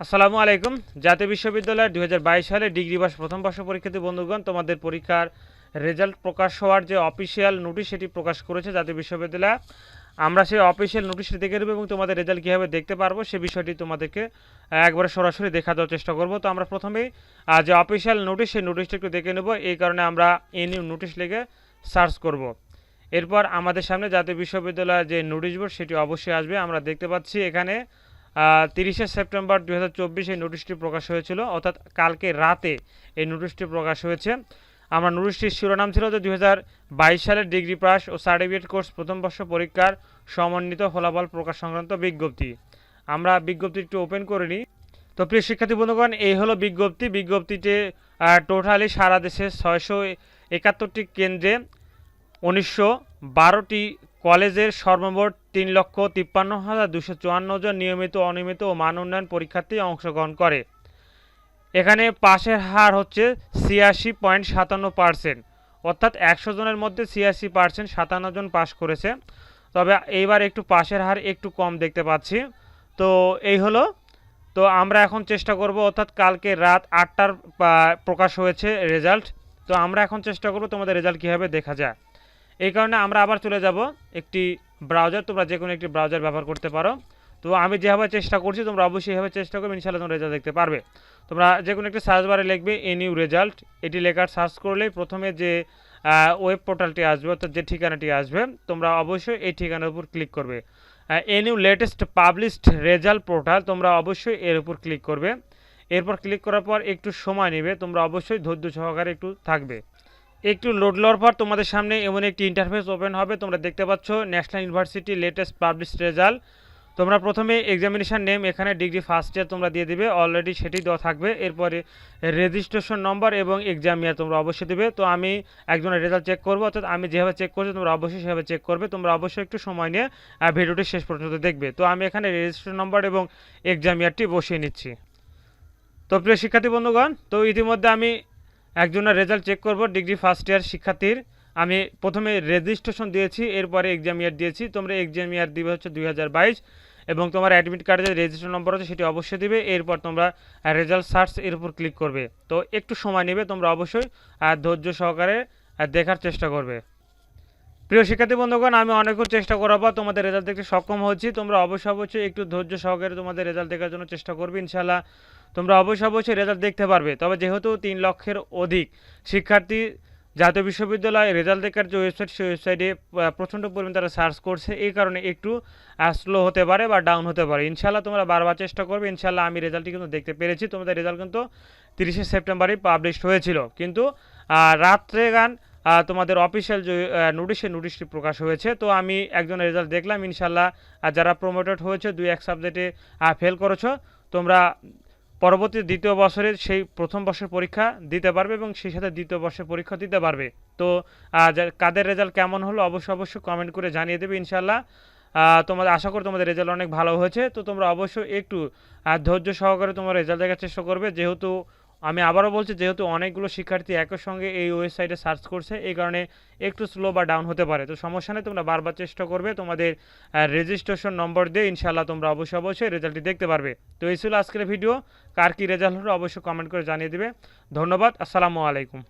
আসসালামু আলাইকুম। জাতীয় বিশ্ববিদ্যালয়ের দুই সালে ডিগ্রি বাস প্রথম বর্ষ পরীক্ষার্থী বন্ধুগণ, তোমাদের পরীক্ষার রেজাল্ট প্রকাশ হওয়ার যে অফিসিয়াল নোটিশ সেটি প্রকাশ করেছে জাতীয় বিশ্ববিদ্যালয়। আমরা সেই অফিসিয়াল নোটিশটি দেখে নেব এবং তোমাদের রেজাল্ট কীভাবে দেখতে পারব সে বিষয়টি তোমাদেরকে একবারে সরাসরি দেখা দেওয়ার চেষ্টা করব। তো আমরা প্রথমেই যে অফিসিয়াল নোটিশ, সেই নোটিশটি একটু দেখে নেব। এই কারণে আমরা এ নিউ নোটিশ লিখে সার্চ করব। এরপর আমাদের সামনে জাতীয় বিশ্ববিদ্যালয়ের যে নোটিশ বোর্ড, সেটি অবশ্যই আসবে। আমরা দেখতে পাচ্ছি এখানে তিরিশে সেপ্টেম্বর দু হাজার চব্বিশ এই নোটিশটি প্রকাশ হয়েছিল। অর্থাৎ কালকে রাতে এই নোটিশটি প্রকাশ হয়েছে। আমরা নোটিশটির শিরোনাম ছিল যে দুই হাজার বাইশ সালের ডিগ্রি পাস ও সার্টিফিকেট কোর্স প্রথম বর্ষ পরীক্ষার সমন্বিত ফলাফল প্রকাশ সংক্রান্ত বিজ্ঞপ্তি। আমরা বিজ্ঞপ্তি একটু ওপেন করে নিই তো প্রিয় শিক্ষার্থী বন্ধুগণ, এই হলো বিজ্ঞপ্তি। বিজ্ঞপ্তিতে টোটালি সারা দেশে ছয়শো একাত্তরটি কেন্দ্রে উনিশশো বারোটি কলেজের সর্বমোট তিন লক্ষ তিপ্পান্ন হাজার দুশো চুয়ান্ন জন নিয়মিত, অনিয়মিত ও মান উন্নয়ন পরীক্ষার্থী অংশগ্রহণ করে। এখানে পাশের হার হচ্ছে ছিয়াশি পয়েন্ট সাতান্ন পার্সেন্ট। অর্থাৎ একশো জনের মধ্যে ছিয়াশি পার্সেন্ট সাতান্ন জন পাশ করেছে। তবে এইবার একটু পাশের হার একটু কম দেখতে পাচ্ছি। তো এই হলো। তো আমরা এখন চেষ্টা করব, অর্থাৎ কালকে রাত আটটার প্রকাশ হয়েছে রেজাল্ট। তো আমরা এখন চেষ্টা করব তোমাদের রেজাল্ট কীভাবে দেখা যায়। এই কারণে আমরা আবার চলে যাব একটি ব্রাউজার তোমরা যে কোনো একটি ব্রাউজার ব্যবহার করতে পারো। তো আমি যেভাবে চেষ্টা করছি, তোমরা অবশ্যই এভাবে চেষ্টা করবে, ইনশাআল্লাহ তোমরা রেজাল্ট দেখতে পারবে। তোমরা যে কোনো একটি সার্চ বারে লিখবে এ নিউ রেজাল্ট এটি লেখার সার্চ করলেই প্রথমে যে ওয়েব পোর্টালটি আসবে, অর্থাৎ যে ঠিকানাটি আসবে, তোমরা অবশ্যই এই ঠিকানার উপর ক্লিক করবে। এ new latest published result portal তোমরা অবশ্যই এর উপর ক্লিক করবে। এরপর ক্লিক করার পর একটু সময় নেবে, তোমরা অবশ্যই ধৈর্য সহকারে একটু থাকবে। একটু লোড লওয়ার পর তোমাদের সামনে এমন একটি ইন্টারফেস ওপেন হবে। তোমরা দেখতে পাচ্ছ National University latest publish result তোমরা প্রথমে এক্সামিনেশন নেম এখানে ডিগ্রি ফার্স্ট ইয়ার তোমরা দিয়ে দিবে। অলরেডি সেটি দেওয়া থাকবে। এরপরে রেজিস্ট্রেশন নম্বর এবং এক্সাম ইয়ার তোমরা অবশ্যই দেবে। তো আমি একজনের রেজাল্ট চেক করব, অর্থাৎ আমি যেভাবে চেক করছি তোমরা অবশ্যই সেভাবে চেক করবে। তোমরা অবশ্যই একটু সময় নিয়ে ভিডিওটি শেষ পর্যন্ত দেখবে। তো আমি এখানে রেজিস্ট্রেশন নম্বর এবং এক্সাম ইয়ারটি বসিয়ে নিচ্ছি। তো প্রিয় শিক্ষার্থী বন্ধুগণ, তো ইতিমধ্যে আমি একজনের রেজাল্ট চেক করব, ডিগ্রি ফার্স্ট ইয়ার শিক্ষার্থীর। আমি প্রথমে রেজিস্ট্রেশন দিয়েছি, এরপরে এক্সাম ইয়ার দিয়েছি। তোমরা এক্সাম ইয়ার দিবে হচ্ছে দুই হাজার বাইশ এবং তোমার অ্যাডমিট কার্ডে যে রেজিস্ট্রেশন নম্বর আছে সেটি অবশ্যই দিবে। এরপর তোমরা রেজাল্ট সার্চ এর উপর ক্লিক করবে। তো একটু সময় নেবে, তোমরা অবশ্যই ধৈর্য সহকারে দেখার চেষ্টা করবে। প্রিয় শিক্ষার্থী বন্ধুগণ, আমি অনেকক্ষণ চেষ্টা করার পর তোমাদের রেজাল্ট দেখতে সক্ষম হচ্ছি। তোমরা অবশ্যই অবশ্যই একটু ধৈর্য সহকারে তোমাদের রেজাল্ট দেখার জন্য চেষ্টা করবে ইনশাল্লাহ তোমরা অবশ্যই অবশ্যই রেজাল্ট দেখতে পারবে। তবে যেহেতু তিন লক্ষের অধিক শিক্ষার্থী জাতীয় বিশ্ববিদ্যালয় রেজাল্ট দেখার যে ওয়েবসাইট সেই ওয়েবসাইটে প্রচণ্ড পরিমাণে তারা সার্চ করছে। এই কারণে একটু স্লো হতে পারে বা ডাউন হতে পারে। ইনশাল্লাহ তোমরা বারবার চেষ্টা করবে। ইনশাল্লাহ আমি রেজাল্টটি কিন্তু দেখতে পেরেছি। তোমাদের রেজাল্ট কিন্তু তিরিশে সেপ্টেম্বরেই পাবলিশড হয়েছিল। কিন্তু রাত্রে গান তোমাদের অফিসিয়াল যে নোটিশে নোটিশটি প্রকাশ হয়েছে। তো আমি একজনের রেজাল্ট দেখলাম ইনশাল্লাহ যারা প্রমোটেড হয়েছে, দুই এক সাবজেক্টে ফেল করেছ, তোমরা পরবর্তী দ্বিতীয় বছরে সেই প্রথম বর্ষের পরীক্ষা দিতে পারবে এবং সেই সাথে দ্বিতীয় বর্ষের পরীক্ষা দিতে পারবে। তো কাদের রেজাল্ট কেমন হলো, অবশ্যই অবশ্যই কমেন্ট করে জানিয়ে দেবে ইনশাল্লাহ তোমাদের, আশা করি তোমাদের রেজাল্ট অনেক ভালো হয়েছে। তো তোমরা অবশ্যই একটু ধৈর্য সহকারে তোমার রেজাল্ট দেখার চেষ্টা করবে। যেহেতু আমি আবারও বলছি, যেহেতু অনেকগুলো শিক্ষার্থী একই সঙ্গে এই ওয়েবসাইটে সার্চ করছে, এই কারণে একটু স্লো বা ডাউন হতে পারে। তো সমস্যা নেই, তোমরা বারবার চেষ্টা করবে, তোমাদের রেজিস্ট্রেশন নম্বর দিয়ে ইনশাল্লাহ তোমরা অবশ্যই অবশ্যই রেজাল্টটি দেখতে পারবে। তো এই ছিল আজকের ভিডিও, কার কী রেজাল্ট হলো অবশ্যই কমেন্ট করে জানিয়ে দেবে। ধন্যবাদ, আসসালামু আলাইকুম।